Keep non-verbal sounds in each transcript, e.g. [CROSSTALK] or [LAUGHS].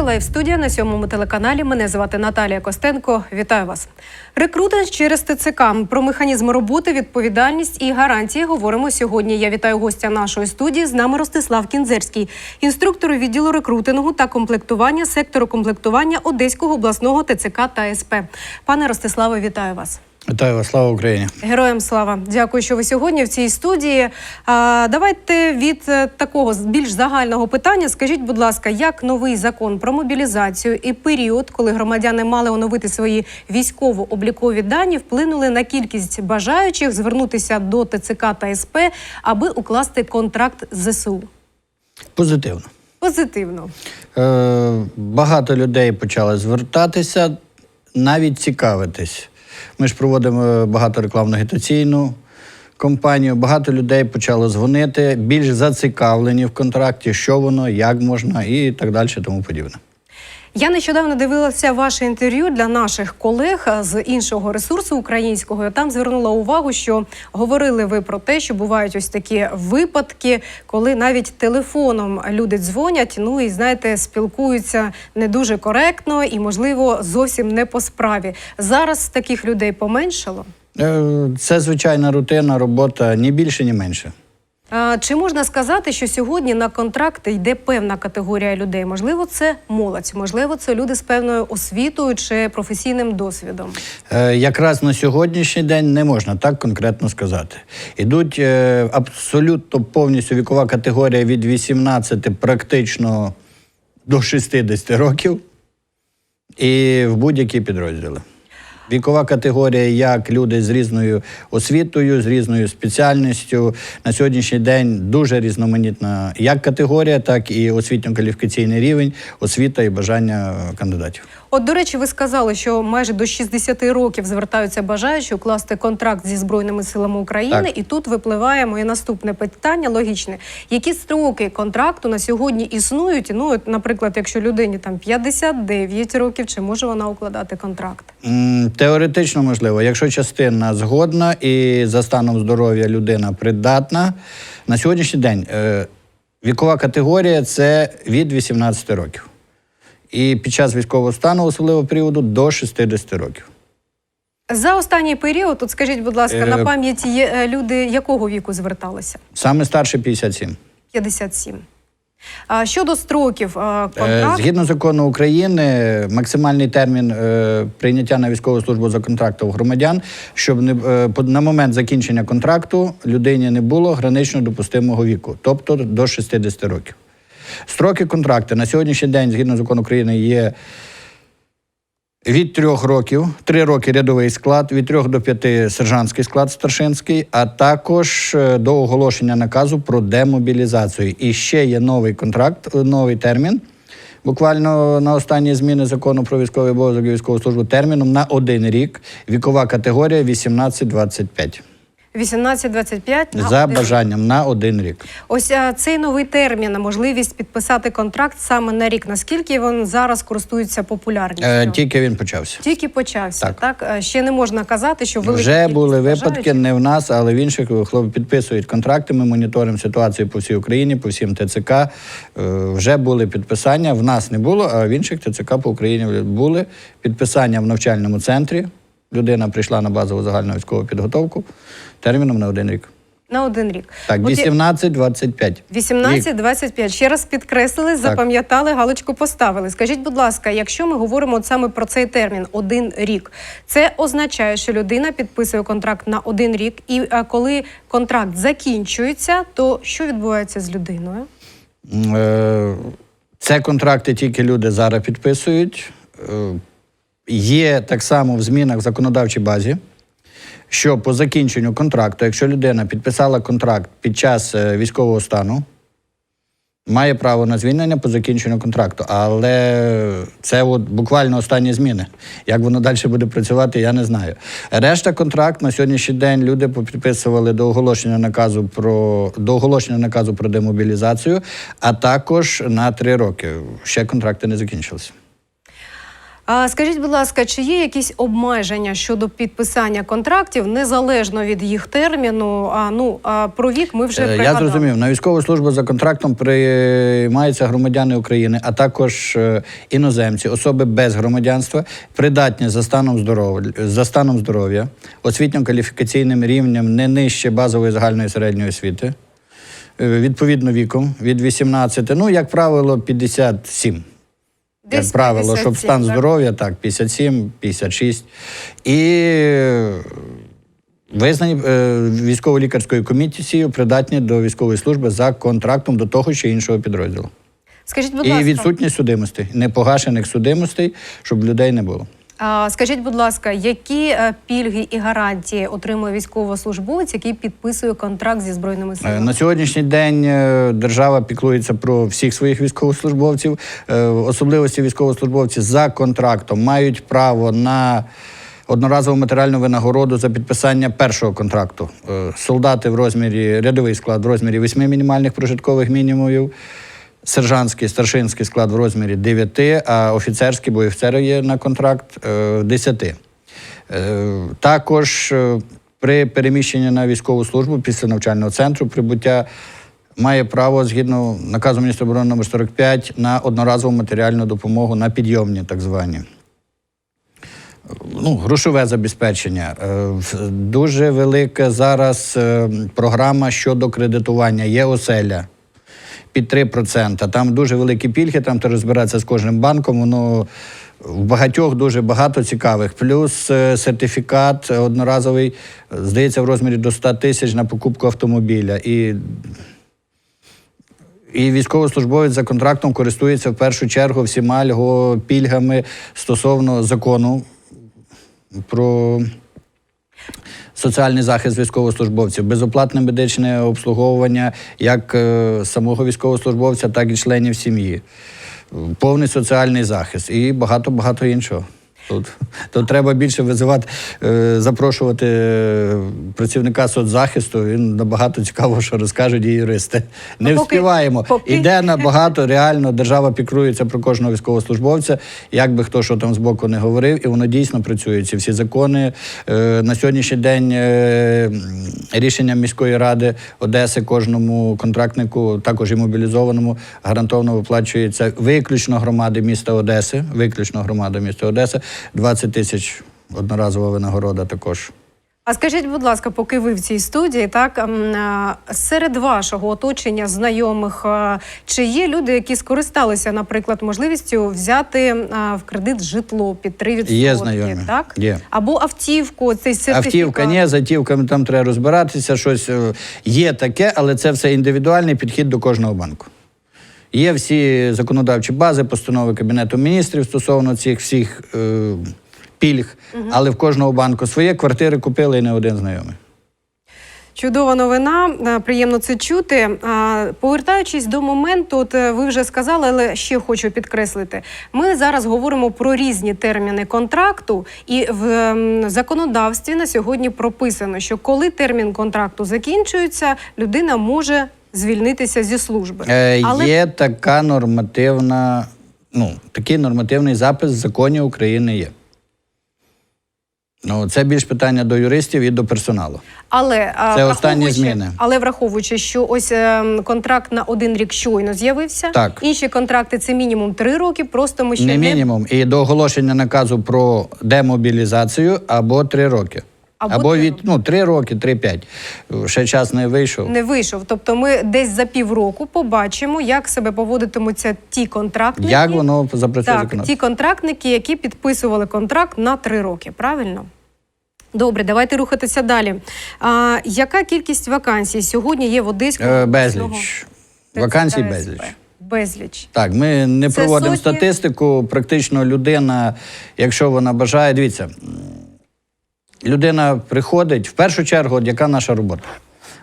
Це лайв студія на сьомому телеканалі. Мене звати Наталія Костенко. Вітаю вас. Рекрутинг через ТЦК. Про механізм роботи, відповідальність і гарантії говоримо сьогодні. Я вітаю гостя нашої студії. З нами Ростислав Кінзерський, інструктор відділу рекрутингу та комплектування сектору комплектування Одеського обласного ТЦК та СП. Пане Ростиславе, вітаю вас. Вітаю вас, слава Україні. Героям слава! Дякую, що ви сьогодні в цій студії. А, давайте від е, такого більш загального питання. Скажіть, будь ласка, як новий закон про мобілізацію і період, коли громадяни мали оновити свої військово-облікові дані, вплинули на кількість бажаючих звернутися до ТЦК та СП, аби укласти контракт з ЗСУ? Позитивно. Позитивно. Е, багато людей почали звертатися, навіть цікавитись. Ми ж проводимо багато рекламно агітаційну компанію. Багато людей почало дзвонити, більш зацікавлені в контракті, що воно, як можна і так далі, тому подібне. Я нещодавно дивилася ваше інтерв'ю для наших колег з іншого ресурсу українського. Там звернула увагу, що говорили ви про те, що бувають ось такі випадки, коли навіть телефоном люди дзвонять, ну і знаєте, спілкуються не дуже коректно і, можливо, зовсім не по справі. Зараз таких людей поменшало. Е, Це звичайна рутинна робота, ні більше, ні менше. Чи можна сказати, що сьогодні на контракти йде певна категорія людей? Можливо, це молодь, можливо, це люди з певною освітою чи професійним досвідом. Е, Якраз на сьогоднішній день не можна так конкретно сказати. Ідуть е, абсолютно повністю вікова категорія від 18 практично до 60 років і в будь-які підрозділи. Вікова категорія, як люди з різною освітою, з різною спеціальністю. На сьогоднішній день дуже різноманітна як категорія, так і освітньо-кваліфікаційний рівень, освіта і бажання кандидатів. От, до речі, ви сказали, що майже до 60 років звертаються бажаючі укласти контракт зі збройними силами України, Так. і тут випливає моє наступне питання логічне: які строки контракту на сьогодні існують? Ну, от, наприклад, якщо людині там 59 років, чи може вона укладати контракт? Теоретично можливо, якщо частина згодна і за станом здоров'я людина придатна. На сьогоднішній день е, вікова категорія це від 18 років. І під час військового стану, особливого періоду, до 60 років. За останній період, от скажіть, будь ласка, Е, на пам'яті є е, люди якого віку зверталися? Саме старше 57. 57. А щодо строків е, Е, контракту, Згідно закону України, максимальний термін е, прийняття на військову службу за контрактом громадян, щоб не е, на момент закінчення контракту людині не було гранично допустимого віку, тобто до 60 років. Строки контракту на сьогоднішній день, згідно закону України, є від трьох років, три роки рядовий склад, від трьох до п'яти сержантський склад старшинський, а також е, до оголошення наказу про демобілізацію. І ще є новий контракт, е, новий термін. Буквально на останні зміни закону про військовий обов'язок і військову службу терміном на один рік. Вікова категорія 18-25. 18-25 на За один бажанням на один рік. Ось а, цей новий термін, можливість підписати контракт саме на рік. Наскільки він зараз користується популярністю? Е, тільки він почався. Тільки почався, так. Так. Е, Ще не можна казати, що велика Вже були випадки не в нас, але в інших хлопці підписують контракти. Ми моніторимо ситуацію по всій Україні, по всім ТЦК. Е, Вже були підписання. В нас не було, а в інших ТЦК по Україні були підписання в навчальному центрі. Людина прийшла на базову загальну військову підготовку терміном на один рік. на один рік. Так, 18-25. 18-25. Ще раз підкреслили, запам'ятали, галочку поставили. Скажіть, будь ласка, якщо ми говоримо от саме про цей термін один рік, це означає, що людина підписує контракт на один рік, і а, коли контракт закінчується, то що відбувається з людиною? Е, Це контракти тільки люди зараз підписують. Е, Є так само в змінах в законодавчій базі, що по закінченню контракту, якщо людина підписала контракт під час е, військового стану, має право на звільнення по закінченню контракту. Але це от буквально останні зміни. Як воно далі буде працювати, я не знаю. Решта контракт на сьогоднішній день люди підписували до оголошення наказу про до оголошення наказу про демобілізацію, а також на три роки. Ще контракти не закінчилися. А скажіть, будь ласка, чи є якісь обмеження щодо підписання контрактів незалежно від їх терміну? А ну а про вік ми вже Е, Я зрозумів, на військову службу за контрактом приймаються громадяни України, а також е, іноземці, особи без громадянства, придатні за станом здоров'я, за станом здоров'я, освітньо-кваліфікаційним рівнем не нижче базової загальної середньої освіти, е, відповідно віком від 18, ну, як правило, 57. Десь як правило, щоб 57, стан так? здоров'я, так, 57, 56. І е, визнані е, військово-лікарською комісією придатні до військової служби за контрактом до того чи іншого підрозділу. Скажіть, будь І ласка, відсутність судимостей, непогашених судимостей, щоб людей не було. Скажіть, будь ласка, які е, пільги і гарантії отримує військовослужбовець, який підписує контракт зі збройними Е, силами? На сьогоднішній день е, держава піклується про всіх своїх військовослужбовців. Особливості військовослужбовці за контрактом мають право на одноразову матеріальну винагороду за підписання першого контракту. Солдати в розмірі, рядовий склад в розмірі 8 мінімальних прожиткових мінімумів. Сержантський, старшинський склад в розмірі 9, а офіцерський, бо офіцери є на контракт е, 10. Е, Також е, при переміщенні на військову службу після навчального центру прибуття має право згідно наказу міністра оборони номер 45 на одноразову матеріальну допомогу на підйомні, так звані. Ну, грошове забезпечення. Е, Дуже велика зараз е, програма щодо кредитування. Є оселя під 3%. Там дуже великі пільги, там треба розбиратися з кожним банком. Воно в багатьох дуже багато цікавих. Плюс е, сертифікат одноразовий, здається, в розмірі до 100 тисяч на покупку автомобіля. І, і військовослужбовець за контрактом користується в першу чергу всіма його пільгами стосовно закону про соціальний захист військовослужбовців, безоплатне медичне обслуговування як е, самого військовослужбовця, так і членів сім'ї, повний соціальний захист і багато-багато іншого. Тут, тут треба більше визивати, е, запрошувати працівника соцзахисту. Він набагато цікаво, що розкажуть і юристи. Не Ну, поки- вспіваємо. поки- Іде набагато, реально держава піклується про кожного військовослужбовця, як би хто що там збоку не говорив, і воно дійсно працює. Ці всі закони. Е, на сьогоднішній день е, м, рішенням міської ради Одеси кожному контрактнику, також і мобілізованому, гарантовано виплачується виключно громади міста Одеси, виключно громада міста Одеси, 20 тисяч одноразова винагорода також. А скажіть, будь ласка, поки ви в цій студії, так серед вашого оточення знайомих, чи є люди, які скористалися, наприклад, можливістю взяти в кредит житло під 3%? Є знайомі, так? є. Або автівку, цей сертифікат? Автівка, ні, з автівками там треба розбиратися. Щось е, є таке, але це все індивідуальний підхід до кожного банку. Є всі законодавчі бази, постанови Кабінету міністрів стосовно цих всіх е, пільг, але в кожного банку своє квартири купили і не один знайомий. Чудова новина, е, приємно це чути. Повертаючись до моменту, от е, ви вже сказали, але ще хочу підкреслити. Ми зараз говоримо про різні терміни контракту, і в ем, законодавстві на сьогодні прописано, що коли термін контракту закінчується, людина може звільнитися зі служби. Е, Але Є така нормативна, ну, такий нормативний запис в законі України є. Ну, це більш питання до юристів і до персоналу. Але Це останні зміни. Але враховуючи, що ось ем, контракт на один рік щойно з'явився. Так. Інші контракти це мінімум три роки. Просто ми ще Не не мінімум. І до оголошення наказу про демобілізацію або три роки. Або Або, від ну, три роки, три-п'ять. Ще час не вийшов. не вийшов. Тобто, ми десь за півроку побачимо, як себе поводитимуться ті контрактники. Як воно запрацює так, законодавство? ті контрактники, які підписували контракт на три роки. Правильно? Добре, давайте рухатися далі. А, яка кількість вакансій сьогодні є в Одеському Е, Безліч. Вакансій безліч. Безліч. Так, ми не Це проводимо сотні? статистику. Практично людина, якщо вона бажає, дивіться, людина приходить в першу чергу, от яка наша робота?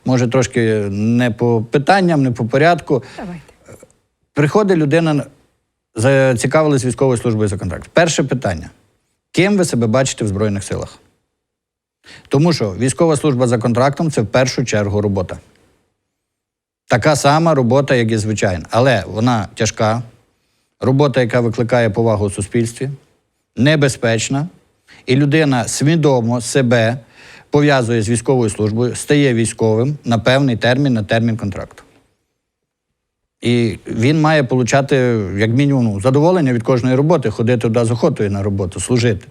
Може, трошки не по питанням, не по порядку. Давайте. Приходить людина, зацікавилась військовою службою за контракт. Перше питання: ким ви себе бачите в Збройних силах? Тому що військова служба за контрактом це в першу чергу робота. Така сама робота, як і звичайна. Але вона тяжка, робота, яка викликає повагу у суспільстві. небезпечна, і людина свідомо себе пов'язує з військовою службою, стає військовим на певний термін, на термін контракту. І він має отримати, як мінімум, ну, задоволення від кожної роботи, ходити туди з охотою на роботу, служити.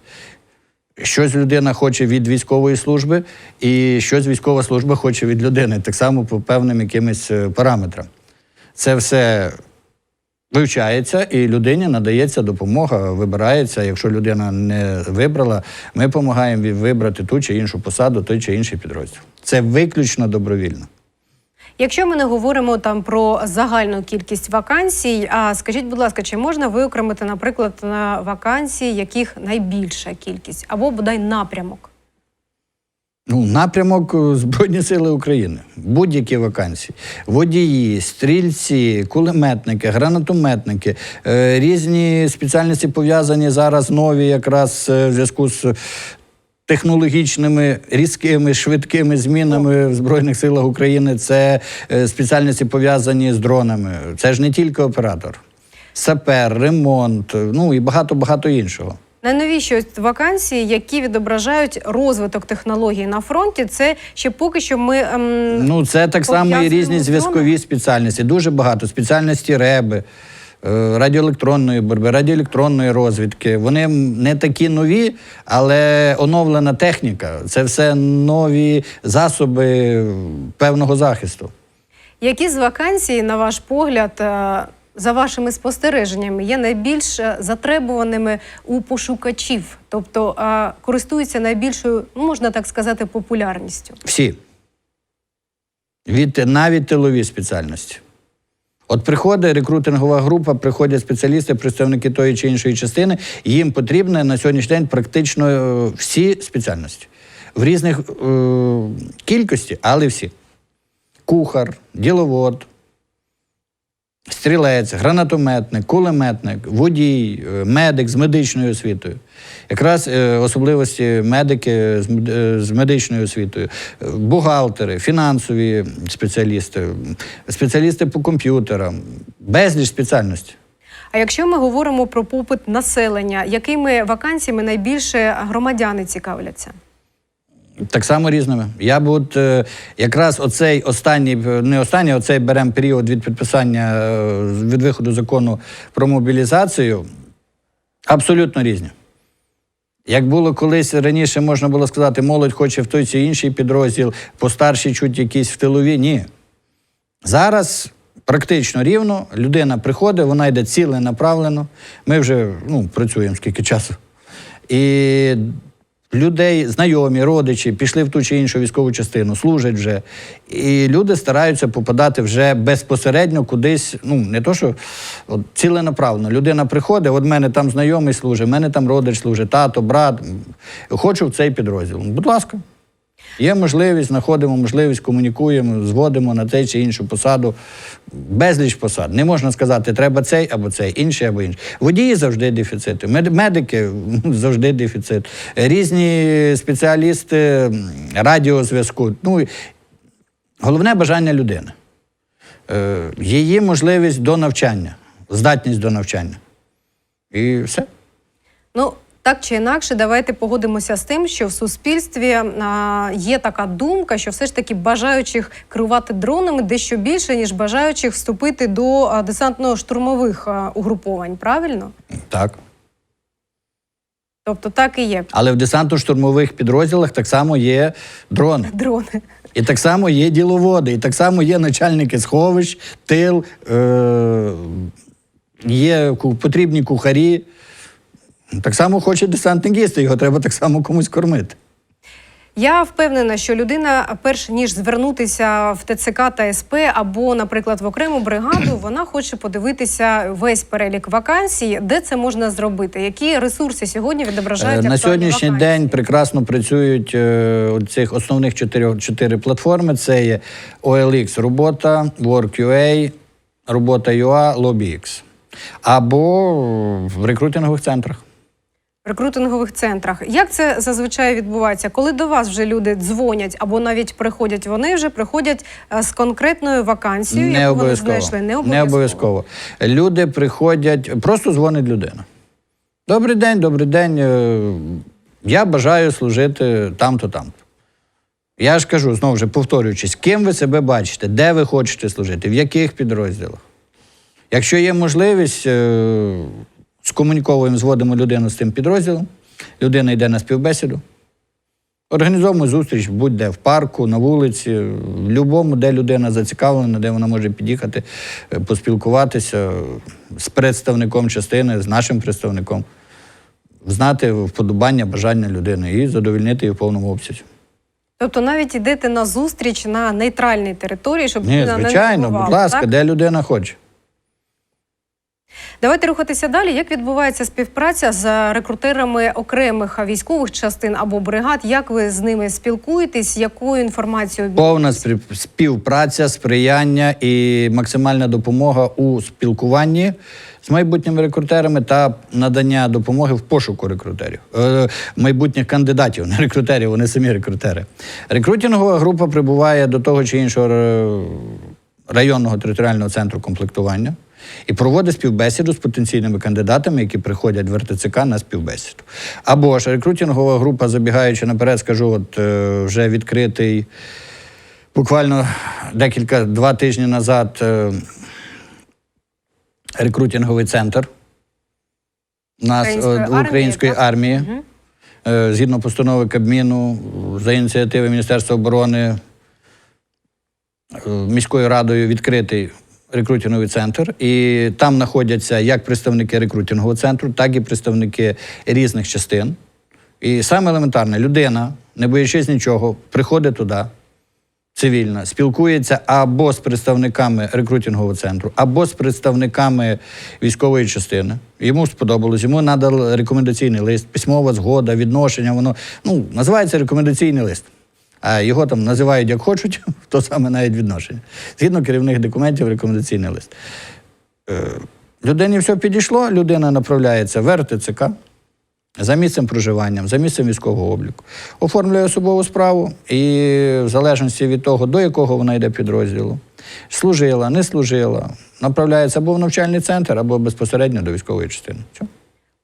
Щось людина хоче від військової служби, і щось військова служба хоче від людини, так само по певним якимось е, параметрам. Це все вивчається, і людині надається допомога, вибирається. Якщо людина не вибрала, ми допомагаємо вибрати ту чи іншу посаду, той чи інший підрозділ. Це виключно добровільно. Якщо ми не говоримо там про загальну кількість вакансій, а скажіть, будь ласка, чи можна виокремити, наприклад, на вакансії, яких найбільша кількість, або бодай напрямок? Ну, напрямок е, [LAUGHS] Збройні Сили України. Будь-які вакансії. Водії, стрільці, кулеметники, гранатометники, е, різні спеціальності пов'язані зараз нові, якраз е, в зв'язку з технологічними, різкими, швидкими змінами в Збройних силах України. Це спеціальності пов'язані з дронами. Це ж не тільки оператор. Сапер, ремонт, ну і багато-багато іншого. Найновіші ось вакансії, які відображають розвиток технологій на фронті, це ще поки що ми ем, Ну, це так само і різні зв'язкові спеціальності. Дуже багато. Спеціальності реби, е, радіоелектронної боротьби, радіоелектронної розвідки. Вони не такі нові, але оновлена техніка. Це все нові засоби певного захисту. які з вакансій, на ваш погляд, е, за вашими спостереженнями, є найбільш е, затребуваними у пошукачів, тобто користуються найбільшою, ну можна так сказати, популярністю. Всі. Від, навіть тилові спеціальності. От приходить рекрутингова група, приходять спеціалісти, представники тої чи іншої частини, їм потрібно на сьогоднішній день практично е, всі спеціальності. В різних е, кількості, але всі. Кухар, діловод, стрілець, гранатометник, кулеметник, водій, е, медик з медичною освітою. Якраз е, особливості медики з, е, медичною освітою, бухгалтери, фінансові спеціалісти, спеціалісти по комп'ютерам, безліч спеціальностей. А якщо ми говоримо про попит населення, якими вакансіями найбільше громадяни цікавляться? Так само різними. Я б е, якраз оцей останній, е, не останній, оцей беремо період від підписання е, від виходу закону про мобілізацію. Абсолютно різні. Як було колись раніше, можна було сказати, молодь хоче в той чи інший підрозділ, постарші чуть якісь в тилові. Ні. Зараз практично рівно. Людина приходить, вона йде ціленаправлено. Ми вже ну, працюємо скільки часу. І людей, знайомі, родичі пішли в ту чи іншу військову частину, служать вже. І люди стараються попадати вже безпосередньо кудись. Ну, не то, що от, ціленаправно. Людина приходить, от мене там знайомий служить, в мене там родич служить, тато, брат. Хочу в цей підрозділ. Будь ласка. Є можливість, знаходимо можливість, комунікуємо, зводимо на цей чи іншу посаду. Безліч посад. Не можна сказати, треба цей або цей, інший або інший. Водії завжди дефіцити, медики ну, завжди дефіцит. Різні спеціалісти радіозв'язку. Ну, головне бажання людини. Е, її можливість до навчання, здатність до навчання. І все. Ну так чи інакше, давайте погодимося з тим, що в суспільстві є така думка, що все ж таки бажаючих керувати дронами дещо більше, ніж бажаючих вступити до десантно-штурмових угруповань. Правильно? Так. Тобто так і є. Але в десантно-штурмових підрозділах так само є дрони. Дрони. І так само є діловоди, і так само є начальники сховищ, тил, е- є потрібні кухарі. Так само хоче десантник їсти, його треба так само комусь кормити. Я впевнена, що людина, перш ніж звернутися в ТЦК та СП або, наприклад, в окрему бригаду, [CLEARS THROAT] вона хоче подивитися весь перелік вакансій, де це можна зробити, які ресурси сьогодні відображають Е, На сьогоднішній вакансії? день прекрасно працюють е, цих основних чотирьох чотири платформи: це є OLX робота, WorkUA, робота UA, LobbyX. Або в рекрутингових центрах. Рекрутингових центрах. Як це зазвичай відбувається? Коли до вас вже люди дзвонять або навіть приходять, вони вже приходять е, з конкретною вакансією, Не яку вони знайшли. Не Не обов'язково. обов'язково. Люди приходять, просто дзвонить людина. Добрий день, добрий день. Е, Я бажаю служити там-то, там-то. Я ж кажу, знову ж повторюючись, ким ви себе бачите, де ви хочете служити, в яких підрозділах. Якщо є можливість, е, скомуніковуємо, зводимо людину з тим підрозділом, людина йде на співбесіду. Організовуємо зустріч будь-де в парку, на вулиці, в будь-якому, де людина зацікавлена, де вона може під'їхати, е, поспілкуватися з представником частини, з нашим представником, знати вподобання, бажання людини і задовольнити її в повному обсязі. Тобто навіть йдете на зустріч на нейтральній території, щоб Ні, людина не звичайно, будь ласка, так? де людина хоче. Давайте рухатися далі. Як відбувається співпраця з рекрутерами окремих військових частин або бригад? Як ви з ними спілкуєтесь? Якою інформацією Повна спів- співпраця, сприяння і максимальна допомога у спілкуванні з майбутніми рекрутерами та надання допомоги в пошуку рекрутерів, е, майбутніх кандидатів, не рекрутерів, вони самі рекрутери. Рекрутингова група прибуває до того чи іншого е, районного територіального центру комплектування. І проводить співбесіду з потенційними кандидатами, які приходять в РТЦК на співбесіду. Або ж рекрутингова група, забігаючи наперед, скажу, от е, вже відкритий буквально декілька два тижні назад е, рекрутинговий центр нас Української е, армії, української армії. Е, Згідно постанови Кабміну, за ініціативи Міністерства оборони міською радою відкритий рекрутинговий центр, і там знаходяться як представники рекрутингового центру, так і представники різних частин. І саме елементарне, людина, не боячись нічого, приходить туди, цивільна, спілкується або з представниками рекрутингового центру, або з представниками військової частини. Йому сподобалось, йому надали рекомендаційний лист, письмова згода, відношення. Воно ну, називається рекомендаційний лист. А його там називають як хочуть, [LAUGHS] то саме навіть відношення. Згідно керівних документів, рекомендаційний лист. Е, людині все підійшло, людина направляється в РТЦК за місцем проживання, за місцем військового обліку, оформлює особову справу і в залежності від того, до якого вона йде підрозділу, служила, не служила, направляється або в навчальний центр, або безпосередньо до військової частини.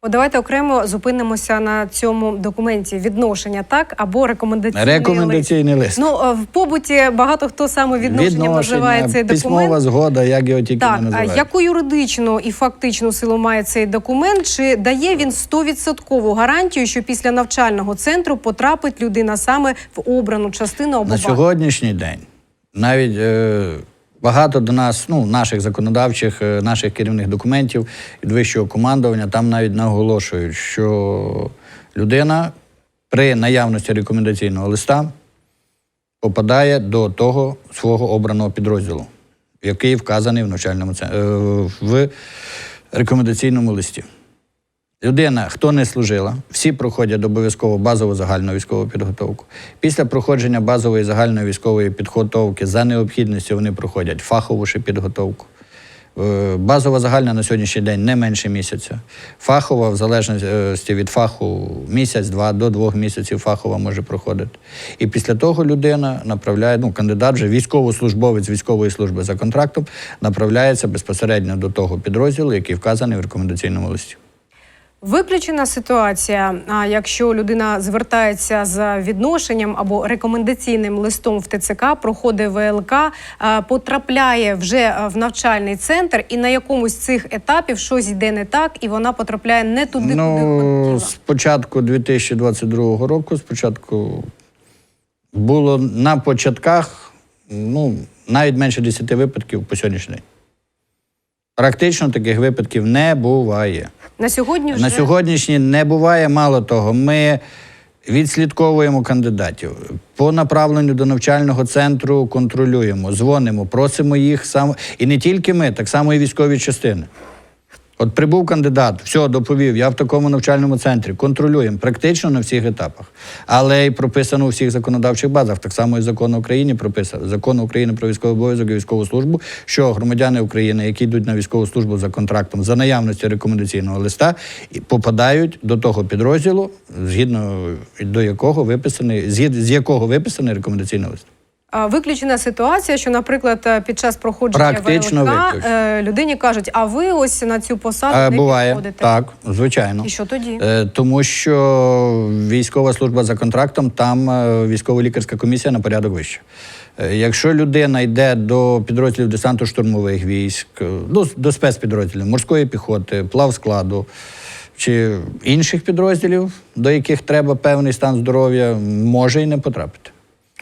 Все. О, давайте окремо зупинимося на цьому документі відношення, так або рекомендаційний лист. Рекомендаційний лист. Ну е, в побуті багато хто саме відношенням називає цей письмова документ. згода, як його тільки Так, не називають. яку юридичну і фактичну силу має цей документ? Чи дає він 100% гарантію, що після навчального центру потрапить людина саме в обрану частину або На сьогоднішній день навіть е, багато до нас, ну, наших законодавчих, е, наших керівних документів від вищого командування, там навіть наголошують, що людина при наявності рекомендаційного листа попадає до того свого обраного підрозділу, який вказаний в навчальному е, в рекомендаційному листі. Людина, хто не служила, всі проходять обов'язково базову загальну військову підготовку. Після проходження базової загальної військової підготовки за необхідністю вони проходять фахову ще підготовку. Е, Базова загальна на сьогоднішній день не менше місяця. Фахова, в залежності від фаху, місяць-два до двох місяців фахова може проходити. І після того людина направляє, ну, кандидат вже військовослужбовець військової служби за контрактом, направляється безпосередньо до того підрозділу, який вказаний в рекомендаційному листі. Виключена ситуація, якщо людина звертається з відношенням або рекомендаційним листом в ТЦК, проходить ВЛК, потрапляє вже в навчальний центр, і на якомусь з цих етапів щось йде не так, і вона потрапляє не туди, куди Ну, хотіла. з початку 2022 року, спочатку було на початках ну, навіть менше 10 випадків по сьогоднішній день. Практично таких випадків не буває. На сьогодні вже На сьогоднішній не буває. Мало того, ми відслідковуємо кандидатів по направленню до навчального центру, контролюємо, дзвонимо, просимо їх сам і не тільки ми, так само і військові частини. От прибув кандидат, все, доповів, я в такому навчальному центрі, контролюємо практично на всіх етапах. Але й прописано у всіх законодавчих базах, так само і закон України прописано. Закон України про військовий обов'язок і військову службу, що громадяни України, які йдуть на військову службу за контрактом за наявності рекомендаційного листа, попадають до того підрозділу, згідно до якого виписаний, з якого виписаний рекомендаційний лист. А, виключена ситуація, що, наприклад, е, під час проходження Практично ВЛК е, людині кажуть, а ви ось на цю посаду Е, не Буває, підходите. так, звичайно. І що тоді? Тому що військова служба за контрактом, там військово-лікарська комісія на порядок вище. Е, Якщо людина йде до підрозділів десанту штурмових військ, до, до спецпідрозділів морської піхоти, плавскладу чи інших підрозділів, до яких треба певний стан здоров'я, може і не потрапити.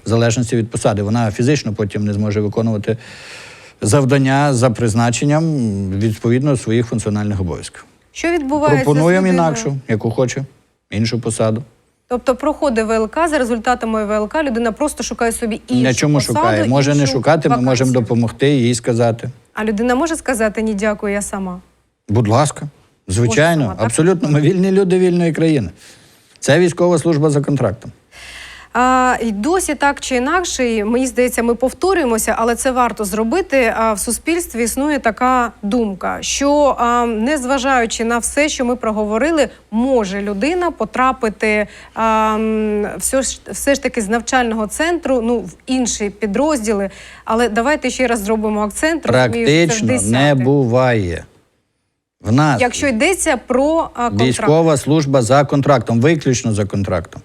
В залежності від посади. Вона фізично потім не зможе виконувати завдання за призначенням відповідно своїх функціональних обов'язків. Що відбувається? Пропонуємо інакшу, яку хоче, іншу посаду. Тобто проходить ВЛК, за результатами ВЛК людина просто шукає собі іншу На чому посаду, шукає? Може не шукати, ми можемо допомогти їй сказати. А людина може сказати ні, дякую, я сама. Будь ласка, звичайно, сама, абсолютно. Ми вільні люди вільної країни. Це військова служба за контрактом. А, і досі так чи інакше, і мені здається, ми повторюємося, але це варто зробити. А в суспільстві існує така думка, що а, незважаючи на все, що ми проговорили, може людина потрапити а, все ж все ж таки з навчального центру, ну в інші підрозділи. Але давайте ще раз зробимо акцент. Практично не буває. В нас Якщо йдеться про а, контракт. військова служба за контрактом, виключно за контрактом.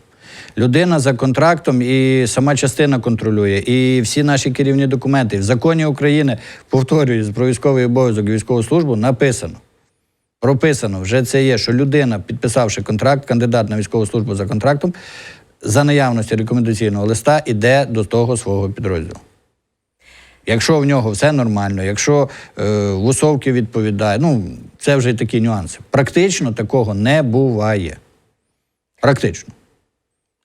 Людина за контрактом і сама частина контролює. І всі наші керівні документи в законі України, повторюю, про військовий обов'язок і військову службу написано. Прописано, вже це є, що людина, підписавши контракт, кандидат на військову службу за контрактом, за наявності рекомендаційного листа іде до того свого підрозділу. Якщо в нього все нормально, якщо е, вусовки відповідає, ну це вже такі нюанси. Практично такого не буває. Практично.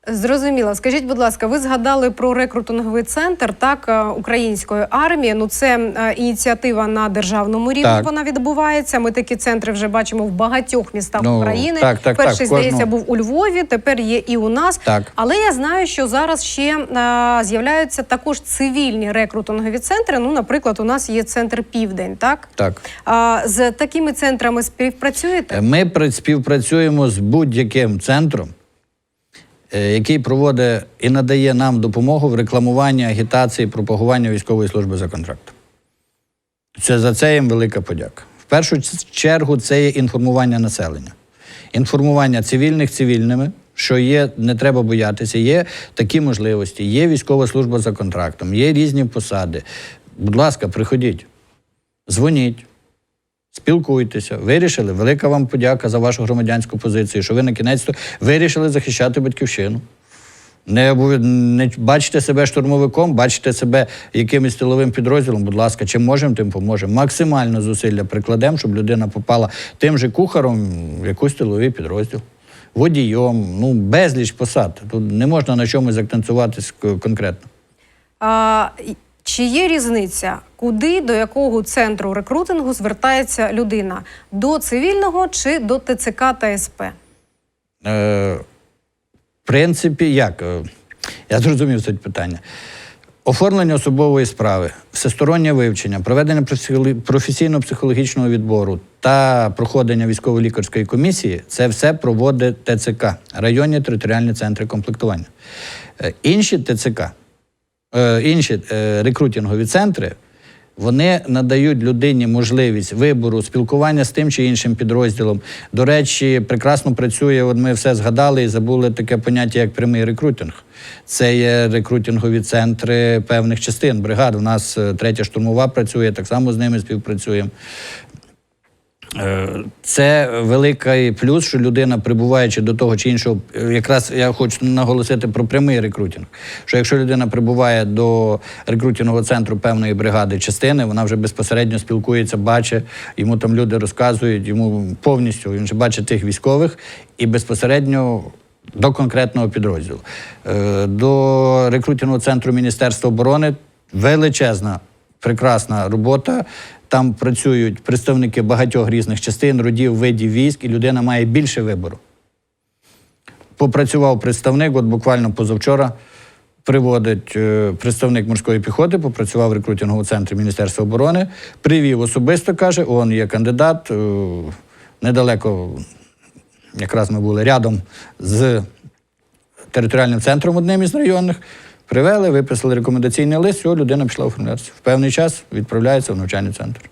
Зрозуміло. Скажіть, будь ласка, ви згадали про рекрутинговий центр так е, української армії. Ну це е, ініціатива на державному рівні. Так. Вона відбувається. Ми такі центри вже бачимо в багатьох містах Ну, України. так, так, Перший так, здається кожного. був у Львові. Тепер є і у нас. Так. Але я знаю, що зараз ще е, з'являються також цивільні рекрутингові центри. Ну, наприклад, у нас є центр Південь. Так Так. а, з такими центрами співпрацюєте? Ми пра- співпрацюємо з будь-яким центром, який проводить і надає нам допомогу в рекламуванні, агітації, пропагуванні військової служби за контрактом. Це за це їм велика подяка. В першу чергу це є інформування населення. Інформування цивільних цивільними, що є, не треба боятися, є такі можливості, є військова служба за контрактом, є різні посади. Будь ласка, приходіть, дзвоніть. Спілкуйтеся, вирішили. Велика вам подяка за вашу громадянську позицію, що ви на кінець вирішили захищати батьківщину. Не, не бачите себе штурмовиком, бачите себе якимось тиловим підрозділом, будь ласка, чим можемо, тим поможемо. Максимально зусилля прикладемо, щоб людина попала тим же кухаром в якийсь тиловий підрозділ, водієм, ну, безліч посад. Тут не можна на чомусь акцентуватись конкретно. А, чи є різниця, куди до якого центру рекрутингу звертається людина? До цивільного чи до ТЦК та СП? Е, в принципі, як? Е, Я зрозумів суть питання. Оформлення особової справи, всестороннє вивчення, проведення професійно-психологічного відбору та проходження військово-лікарської комісії це все проводить ТЦК, районні територіальні центри комплектування. Е, Інші ТЦК, інші е, рекрутингові центри, вони надають людині можливість вибору, спілкування з тим чи іншим підрозділом. До речі, прекрасно працює. От ми все згадали і забули таке поняття, як прямий рекрутинг. Це є рекрутингові центри певних частин бригад. У нас е, третя штурмова працює, так само з ними співпрацюємо. Е, Це великий плюс, що людина, прибуваючи до того чи іншого, е, якраз я хочу наголосити про прямий рекрутинг. Що якщо людина прибуває до рекрутингового центру певної бригади частини, вона вже безпосередньо спілкується, бачить, йому там люди розказують, йому повністю він вже бачить тих військових і безпосередньо. До конкретного підрозділу. Е, До рекрутингового центру Міністерства оборони величезна прекрасна робота. Там працюють представники багатьох різних частин, родів, видів військ, і людина має більше вибору. Попрацював представник, от буквально позавчора приводить е, представник морської піхоти, попрацював в рекрутинговому центрі Міністерства оборони, привів особисто, каже, он є кандидат, е, недалеко, якраз ми були рядом з територіальним центром одним із районних. Привели, виписали рекомендаційний лист, все, людина пішла оформлятися. В певний час відправляється в навчальний центр.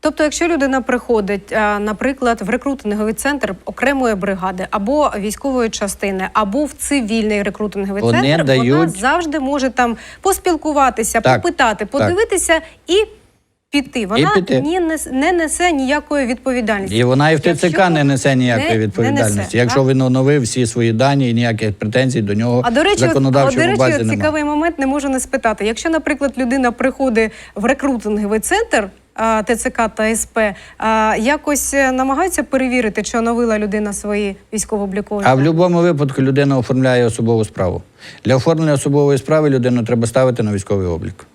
Тобто, якщо людина приходить, наприклад, в рекрутинговий центр окремої бригади або військової частини, або в цивільний рекрутинговий Вони центр, вона завжди може там поспілкуватися, Так, попитати, так. подивитися і піти. Вона піти. Ні, не, не несе ніякої відповідальності. І вона і в Якщо ТЦК не несе ніякої не- не відповідальності. несе, Якщо так? він оновив всі свої дані і ніяких претензій до нього А до речі, от, законодавчому от, до базі речі, от немає. цікавий момент не можу не спитати. Якщо, наприклад, людина приходить в рекрутинговий центр а, ТЦК та СП, а, якось е, намагаються перевірити, чи оновила людина свої військово-облікові. А в дані? будь-якому випадку людина оформляє особову справу. Для оформлення особової справи людину треба ставити на військовий облік.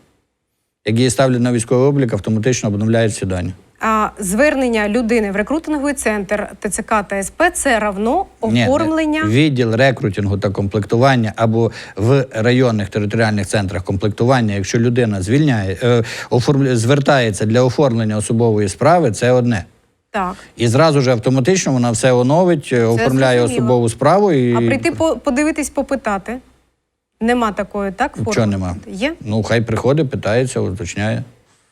Як її ставлять на військовий облік, автоматично обновляють всі дані. А звернення людини в рекрутинговий центр ТЦК та СП це равно Ні, оформлення. відділ рекрутингу та комплектування або в районних територіальних центрах комплектування, якщо людина звільняє, е, оформлює, звертається для оформлення особової справи, це одне. Так. І зразу ж автоматично вона все оновить, е, оформляє зрозуміло. особову справу і А прийти по- подивитись, попитати. Нема такої, так? форми? Чого нема? Є. ну хай приходить, питається, уточняє.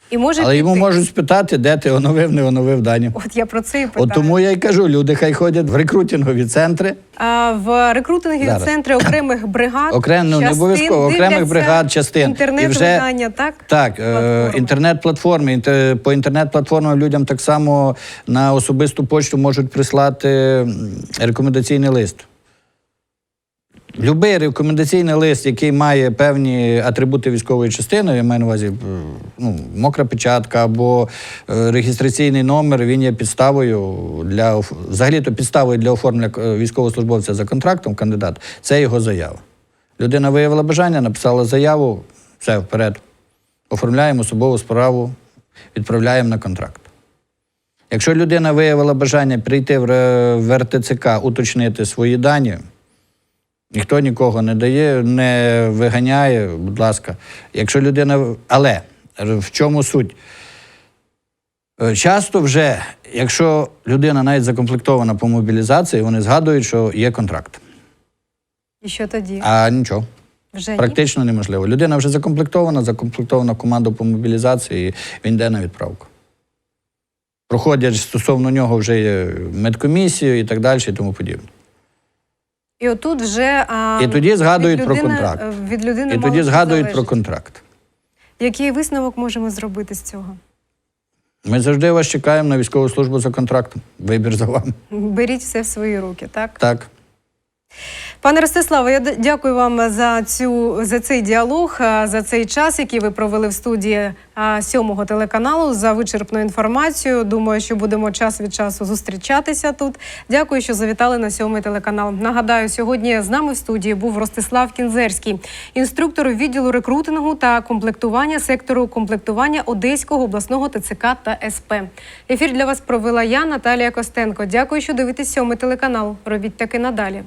І може Але йому можуть спитати, де ти оновив, не оновив дані. От я про це і питаю. От тому я й кажу, люди хай ходять в рекрутингові центри. А, в рекрутингові Зараз. центри окремих бригад. Окремо, ну, не обов'язково, окремих бригад, частин. І Інтернет-видання, так? Так, е, інтернет-платформи. Інте- По інтернет-платформам людям так само на особисту почту можуть прислати рекомендаційний лист. Любий рекомендаційний лист, який має певні атрибути військової частини, я маю на увазі е, ну, мокра печатка або е, реєстраційний номер, він є підставою для взагалі-то підставою для оформлення е, військовослужбовця за контрактом кандидат. Це його заява. Людина виявила бажання, написала заяву, все вперед. Оформляємо особову справу, відправляємо на контракт. Якщо людина виявила бажання прийти в РТЦК, уточнити свої дані, ніхто нікого не дає, не виганяє, будь ласка. Якщо людина. Але в чому суть? Е, Часто вже, якщо людина навіть закомплектована по мобілізації, вони згадують, що є контракт. І що тоді? А нічого. Вже ні? Практично неможливо. Людина вже закомплектована, закомплектована команда по мобілізації, він йде на відправку. Проходять стосовно нього вже медкомісію і так далі, і тому подібне. І отут вже а, І тоді згадують від про контракт. е, Від людини І тоді згадують про контракт. Який висновок можемо зробити з цього? Ми завжди вас чекаємо на військову службу за контрактом. Вибір за вами. Беріть все в свої руки, так? Так. Пане Ростиславе, я дякую вам за цю за цей діалог, за цей час, який ви провели в студії сьомого телеканалу, за вичерпну інформацію. Думаю, що будемо час від часу зустрічатися тут. Дякую, що завітали на сьомий телеканал. Нагадаю, сьогодні з нами в студії був Ростислав Кінзерський, інструктор відділу рекрутингу та комплектування сектору комплектування Одеського обласного ТЦК та СП. Ефір для вас провела я, Наталія Костенко. Дякую, що дивитесь сьомий телеканал. Робіть таки надалі.